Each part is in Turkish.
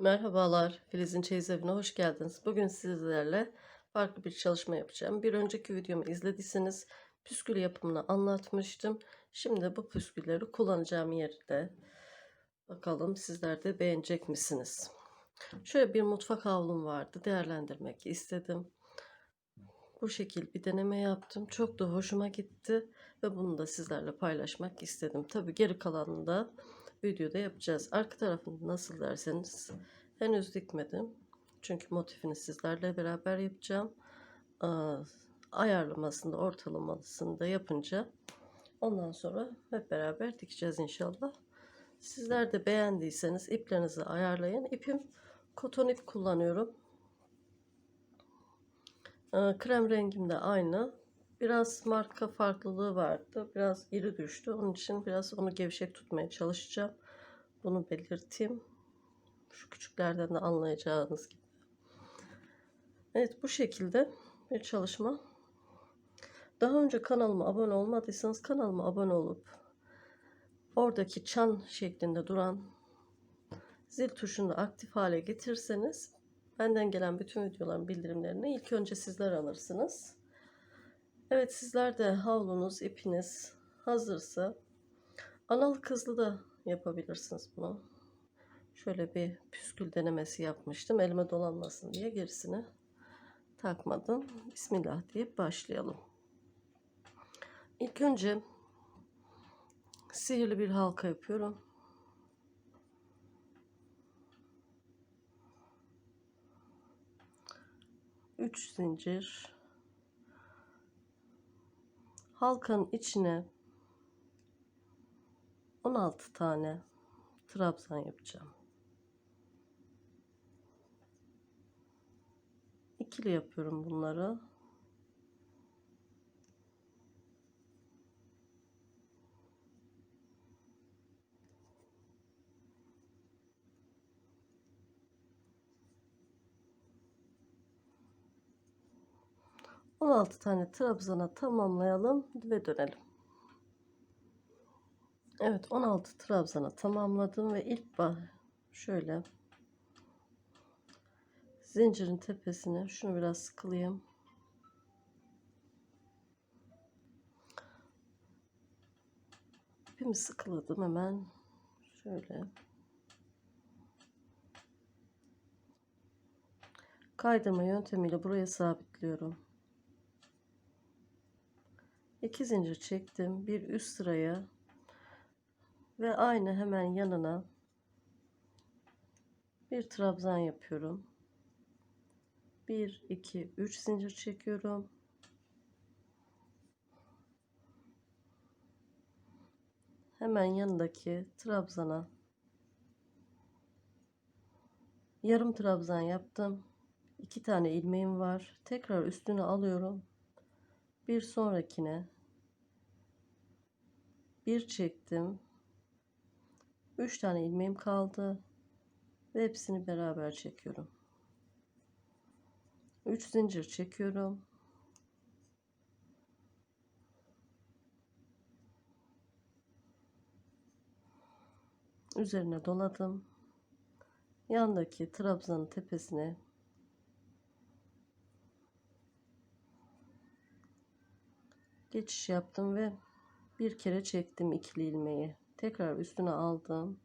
Merhabalar, Filiz'in Çeyiz Evi'ne hoş geldiniz. Bugün sizlerle farklı bir çalışma yapacağım. Bir önceki videomu izlediyseniz püskül yapımını anlatmıştım. Şimdi bu püskülleri kullanacağım yerde. Bakalım sizler de beğenecek misiniz? Şöyle bir mutfak havlum vardı. Değerlendirmek istedim. Bu şekil bir deneme yaptım. Çok da hoşuma gitti ve bunu da sizlerle paylaşmak istedim. Tabi geri kalanını da videoda yapacağız. Arka tarafını nasıl derseniz henüz dikmedim. Çünkü motifini sizlerle beraber yapacağım. Aa, Ayarlamasını da ortalamasını da yapınca ondan sonra hep beraber dikeceğiz inşallah. Sizler de beğendiyseniz iplerinizi ayarlayın. İpim koton ip kullanıyorum. Krem rengim de aynı. Biraz marka farklılığı vardı. Biraz iri düştü. Onun için biraz onu gevşek tutmaya çalışacağım. Bunu belirteyim. Şu küçüklerden de anlayacağınız gibi. Evet bu şekilde bir çalışma. Daha önce kanalıma abone olmadıysanız kanalıma abone olup oradaki çan şeklinde duran zil tuşunu aktif hale getirseniz benden gelen bütün videoların bildirimlerini ilk önce sizler alırsınız. Evet sizler de havlunuz, ipiniz hazırsa analı kızlı da yapabilirsiniz bunu. Şöyle bir püskül denemesi yapmıştım. Elime dolanmasın diye gerisini takmadım. Bismillah deyip başlayalım. İlk önce sihirli bir halka yapıyorum. Üç zincir halkanın içine 16 tane trabzan yapacağım. İkili yapıyorum bunları. On altı tane trabzana tamamlayalım ve dönelim. Evet 16 trabzana tamamladım ve ilk bah şöyle zincirin tepesine şunu biraz sıkılayım. İpimi sıkıladım hemen şöyle kaydırma yöntemiyle buraya sabitliyorum. 2 zincir çektim. Bir üst sıraya ve aynı hemen yanına bir trabzan yapıyorum. 1 2 3 zincir çekiyorum. Hemen yanındaki trabzana yarım trabzan yaptım. 2 tane ilmeğim var. Tekrar üstüne alıyorum. Bir sonrakine bir çektim. 3 tane ilmeğim kaldı ve hepsini beraber çekiyorum. 3 zincir çekiyorum. Üzerine doladım. Yandaki trabzanın tepesine geçiş yaptım ve bir kere çektim ikili ilmeği. Tekrar üstüne aldım.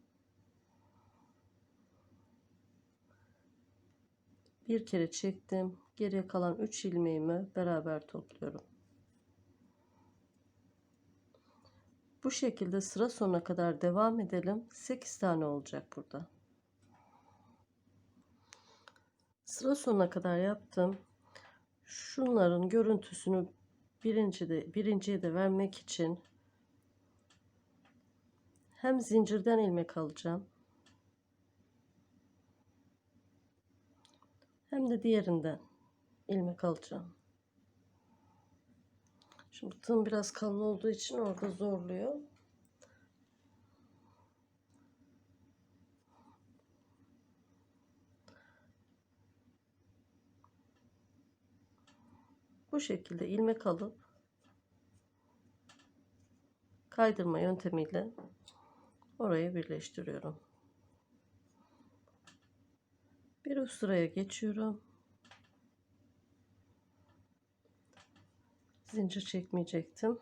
Bir kere çektim. Geriye kalan 3 ilmeğimi beraber topluyorum. Bu şekilde sıra sonuna kadar devam edelim. 8 tane olacak burada. Sıra sonuna kadar yaptım. Şunların görüntüsünü birinci de birinciye de vermek için hem zincirden ilmek alacağım hem de diğerinden ilmek alacağım. Şimdi tığım biraz kalın olduğu için orada zorluyor. Bu şekilde ilmek alıp kaydırma yöntemiyle orayı birleştiriyorum. Bir üst sıraya geçiyorum. Zincir çekmeyecektim.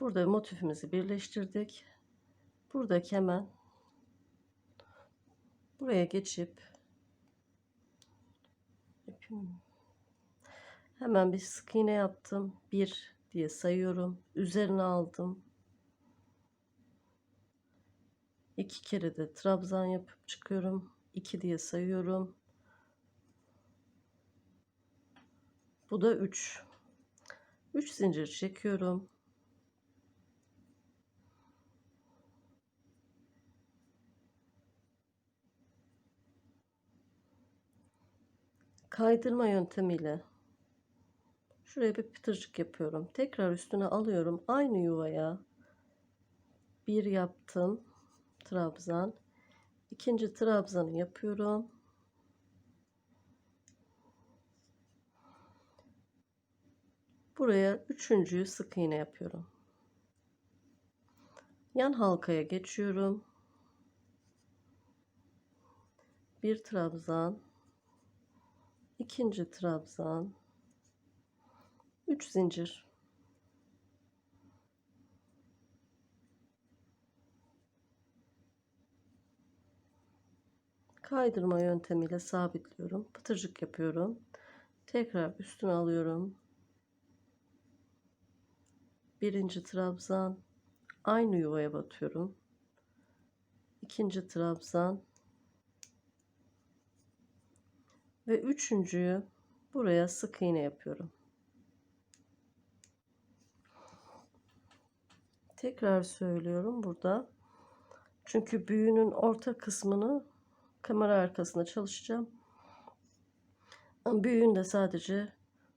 Burada motifimizi birleştirdik. Buradaki hemen buraya geçip ipim- hemen bir sık iğne yaptım. Bir diye sayıyorum. Üzerine aldım. İki kere de trabzan yapıp çıkıyorum. 2 diye sayıyorum. Bu da 3. 3 zincir çekiyorum. Kaydırma yöntemiyle şuraya bir pıtırcık yapıyorum. Tekrar üstüne alıyorum. Aynı yuvaya bir yaptım. Trabzan. İkinci trabzanı yapıyorum. Buraya üçüncüyü sık iğne yapıyorum. Yan halkaya geçiyorum. Bir trabzan, ikinci trabzan, üç zincir. Kaydırma yöntemiyle sabitliyorum. Pıtırcık yapıyorum. Tekrar üstüne alıyorum. Birinci trabzan aynı yuvaya batıyorum. İkinci trabzan ve üçüncüyü buraya sık iğne yapıyorum. Tekrar söylüyorum burada. Çünkü büyünün orta kısmını kamera arkasında çalışacağım. Büyüğün de sadece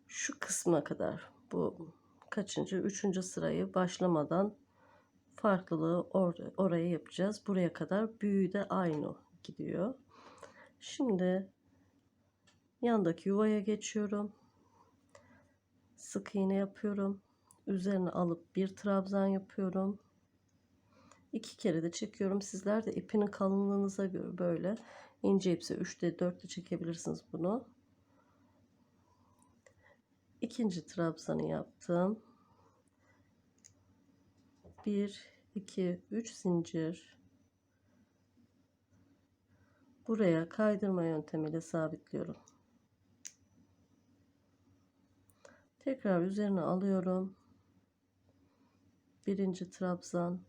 şu kısma kadar bu kaçıncı üçüncü sırayı başlamadan farklılığı or oraya yapacağız. Buraya kadar büyüğü de aynı gidiyor. Şimdi yandaki yuvaya geçiyorum. Sık iğne yapıyorum. Üzerine alıp bir trabzan yapıyorum. İki kere de çekiyorum. Sizler de ipinin kalınlığınıza göre böyle ince ipse 3'te 4'te çekebilirsiniz bunu. İkinci trabzanı yaptım. 1 2 3 zincir. Buraya kaydırma yöntemiyle sabitliyorum. Tekrar üzerine alıyorum. Birinci trabzan,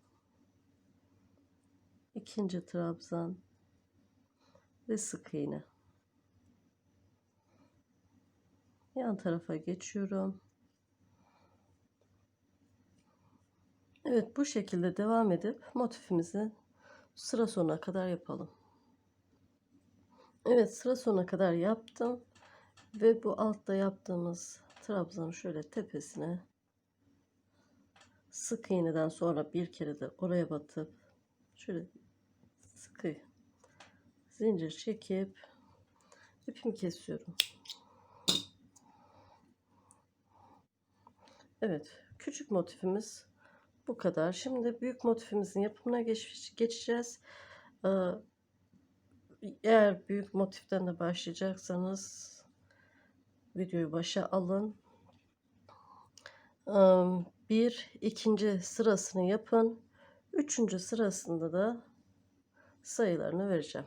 ikinci trabzan ve sık iğne. Yan tarafa geçiyorum. Evet bu şekilde devam edip motifimizi sıra sonuna kadar yapalım. Evet sıra sonuna kadar yaptım. Ve bu altta yaptığımız trabzanı şöyle tepesine sık iğneden sonra bir kere de oraya batıp şöyle sıkı zincir çekip ipimi kesiyorum. Evet küçük motifimiz bu kadar. Şimdi büyük motifimizin yapımına geç, geçeceğiz. Ee, eğer büyük motiften de başlayacaksanız videoyu başa alın. Bir ikinci sırasını yapın. Üçüncü sırasında da sayılarını vereceğim.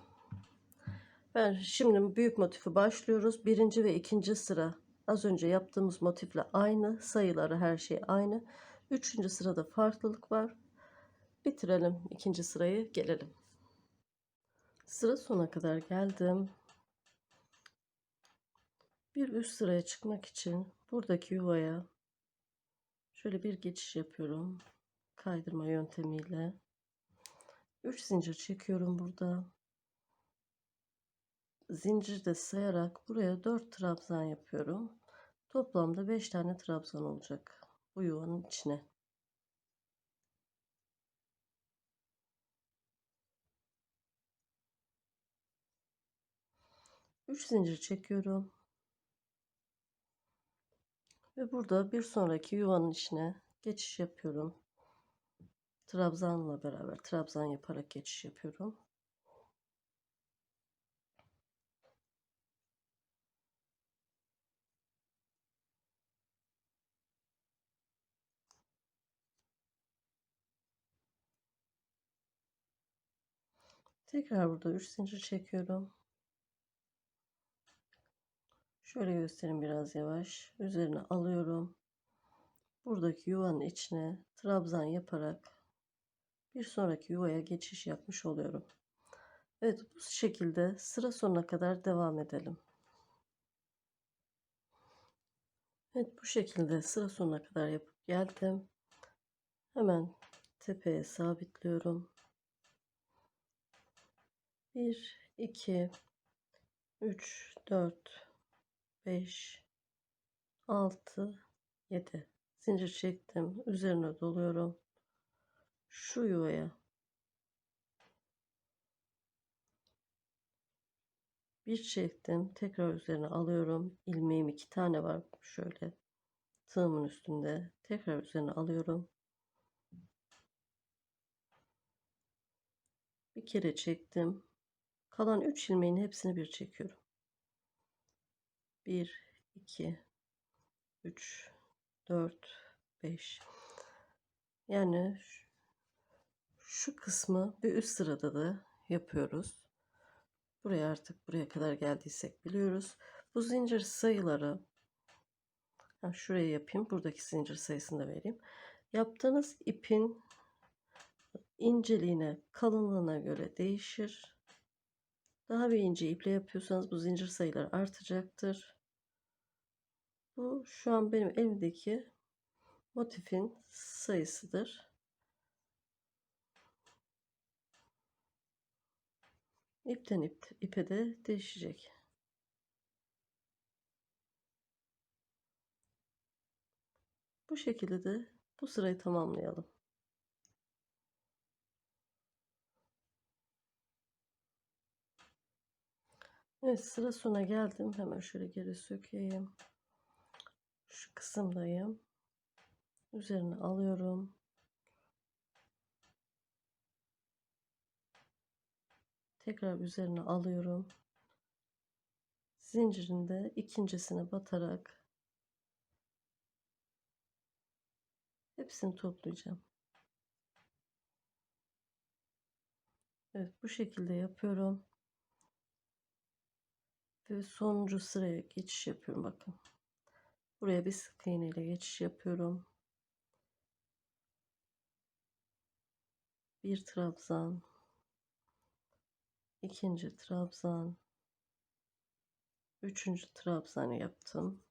Ben şimdi büyük motifi başlıyoruz. Birinci ve ikinci sıra az önce yaptığımız motifle aynı. Sayıları her şey aynı. Üçüncü sırada farklılık var. Bitirelim ikinci sırayı gelelim. Sıra sona kadar geldim. Bir üst sıraya çıkmak için buradaki yuvaya şöyle bir geçiş yapıyorum. Kaydırma yöntemiyle. 3 zincir çekiyorum burada. Zincirde sayarak buraya 4 trabzan yapıyorum. Toplamda 5 tane trabzan olacak bu yuvanın içine. Üç zincir çekiyorum. Ve burada bir sonraki yuvanın içine geçiş yapıyorum. trabzanla beraber trabzan yaparak geçiş yapıyorum. Tekrar burada 3 zincir çekiyorum. Şöyle göstereyim biraz yavaş. Üzerine alıyorum. Buradaki yuvanın içine trabzan yaparak bir sonraki yuvaya geçiş yapmış oluyorum. Evet bu şekilde sıra sonuna kadar devam edelim. Evet bu şekilde sıra sonuna kadar yapıp geldim. Hemen tepeye sabitliyorum. 1 2 3 4 5 6 7 zincir çektim üzerine doluyorum. Şu yuvaya. Bir çektim tekrar üzerine alıyorum. İlmeğim iki tane var şöyle tığımın üstünde. Tekrar üzerine alıyorum. Bir kere çektim. Kalan 3 ilmeğin hepsini bir çekiyorum 1 2 3 4 5 yani şu, kısmı bir üst sırada da yapıyoruz. Buraya artık buraya kadar geldiysek biliyoruz. Bu zincir sayıları ha, şuraya yapayım buradaki zincir sayısını da vereyim. Yaptığınız ipin inceliğine kalınlığına göre değişir. Daha bir ince iple yapıyorsanız bu zincir sayıları artacaktır bu şu an benim elimdeki motifin sayısıdır. İpten ip, ipe de değişecek. Bu şekilde de bu sırayı tamamlayalım. Evet sıra sona geldim. Hemen şöyle geri sökeyim kısımdayım. Üzerine alıyorum. Tekrar üzerine alıyorum. Zincirinde ikincisine batarak hepsini toplayacağım. Evet bu şekilde yapıyorum. Ve sonuncu sıraya geçiş yapıyorum bakın. Buraya bir sık iğne ile geçiş yapıyorum. Bir trabzan, ikinci trabzan, üçüncü trabzan yaptım.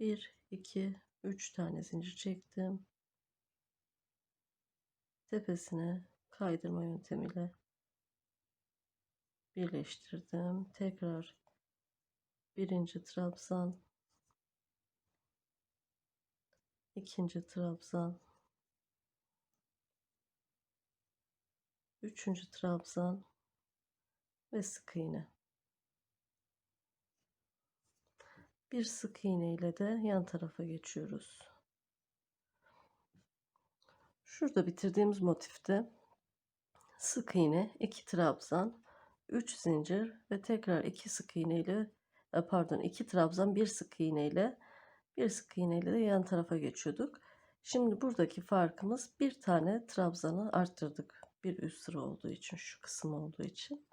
Bir, iki, üç tane zincir çektim. Tepesine kaydırma yöntemiyle birleştirdim. Tekrar birinci trabzan, ikinci trabzan üçüncü trabzan ve sık iğne. Bir sık iğne ile de yan tarafa geçiyoruz. Şurada bitirdiğimiz motifte sık iğne 2 trabzan 3 zincir ve tekrar 2 sık iğne ile e, pardon 2 trabzan 1 sık iğne ile bir sık iğne ile de yan tarafa geçiyorduk. Şimdi buradaki farkımız bir tane trabzanı arttırdık. Bir üst sıra olduğu için şu kısım olduğu için.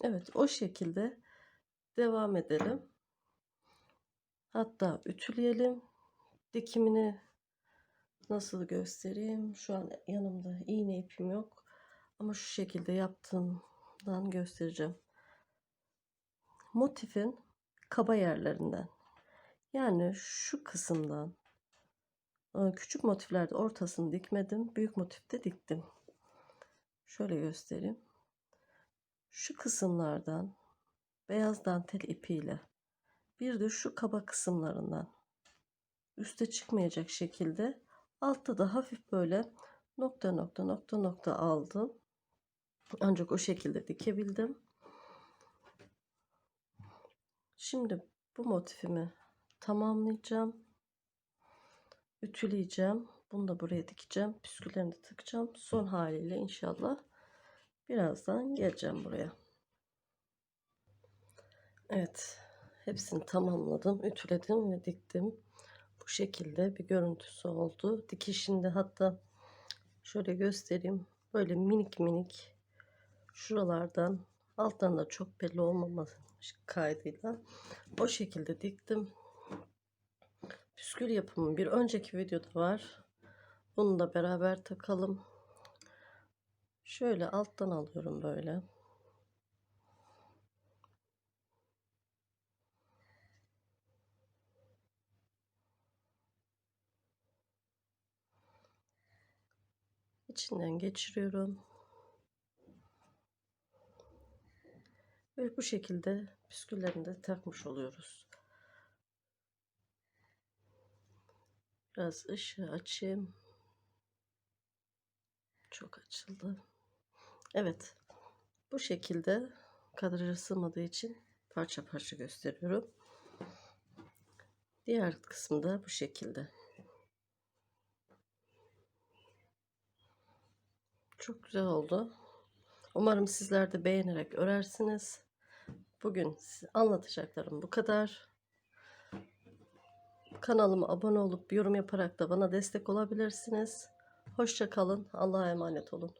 Evet o şekilde devam edelim. Hatta ütüleyelim. Dikimini nasıl göstereyim? Şu an yanımda iğne ipim yok. Ama şu şekilde yaptığımdan göstereceğim. Motifin kaba yerlerinden yani şu kısımdan küçük motiflerde ortasını dikmedim. Büyük motifte diktim. Şöyle göstereyim. Şu kısımlardan beyaz dantel ipiyle bir de şu kaba kısımlarından üste çıkmayacak şekilde altta da hafif böyle nokta nokta nokta nokta aldım. Ancak o şekilde dikebildim. Şimdi bu motifimi tamamlayacağım. Ütüleyeceğim. Bunu da buraya dikeceğim. Püsküllerini de takacağım. Son haliyle inşallah birazdan geleceğim buraya. Evet. Hepsini tamamladım. Ütüledim ve diktim. Bu şekilde bir görüntüsü oldu. Dikişinde hatta şöyle göstereyim. Böyle minik minik şuralardan alttan da çok belli olmaması kaydıyla o şekilde diktim. Püskül yapımı bir önceki videoda var. Bunu da beraber takalım. Şöyle alttan alıyorum böyle. İçinden geçiriyorum. Ve bu şekilde püsküllerini de takmış oluyoruz. Biraz ışığı açayım. Çok açıldı. Evet. Bu şekilde kadraja sığmadığı için parça parça gösteriyorum. Diğer kısmı da bu şekilde. Çok güzel oldu. Umarım sizler de beğenerek örersiniz. Bugün anlatacaklarım bu kadar. Kanalıma abone olup yorum yaparak da bana destek olabilirsiniz. Hoşça kalın. Allah'a emanet olun.